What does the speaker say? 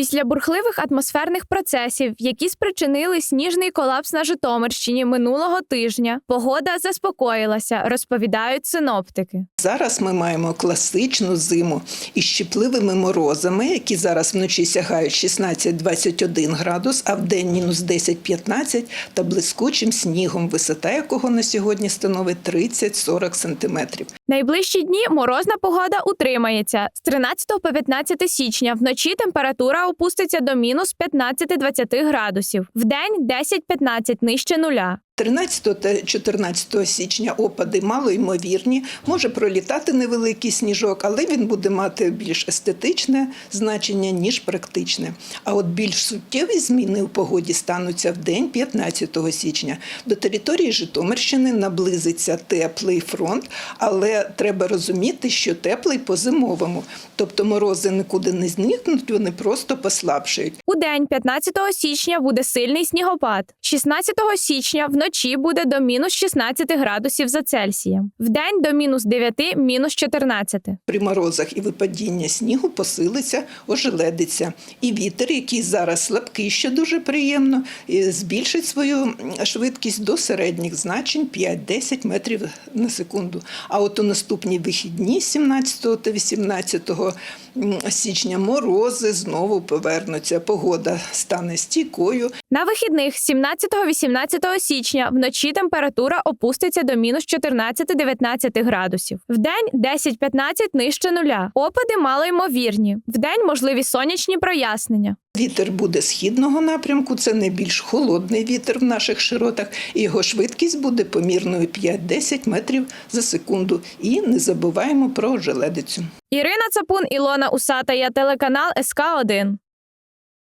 Після бурхливих атмосферних процесів, які спричинили сніжний колапс на Житомирщині минулого тижня, погода заспокоїлася, розповідають синоптики. Зараз ми маємо класичну зиму із щепливими морозами, які зараз вночі сягають 16-21 градус, а в день мінус 10-15 та блискучим снігом, висота якого на сьогодні становить 30-40 сантиметрів. Найближчі дні морозна погода утримається. З 13 по 15 січня вночі температура опуститься до мінус 15-20 градусів, в день 10-15 нижче нуля. 13 та 14 січня опади малоймовірні, може пролітати невеликий сніжок, але він буде мати більш естетичне значення, ніж практичне. А от більш суттєві зміни у погоді стануться в день 15 січня. До території Житомирщини наблизиться теплий фронт, але треба розуміти, що теплий по-зимовому. Тобто морози нікуди не зникнуть, вони просто послабшають. У день 15 січня буде сильний снігопад. 16 січня вночі буде до мінус 16 градусів за Цельсієм. Вдень до мінус 9, мінус 14. При морозах і випадіння снігу посилиться, ожеледиться. І вітер, який зараз слабкий, що дуже приємно, збільшить свою швидкість до середніх значень 5-10 метрів на секунду. А от у наступні вихідні, 17 та 18 січня, морози знову повернуться. Погода стане стійкою, На вихідних 17-18 січня вночі температура опуститься до мінус 14-19 градусів. Вдень 10-15 нижче нуля. Опади малоймовірні. Вдень можливі сонячні прояснення. Вітер буде східного напрямку, це найбільш холодний вітер в наших широтах, і його швидкість буде помірною 5-10 метрів за секунду. І не забуваємо про ожеледицю. Ірина Цапун, Ілона Усата, я телеканал СК 1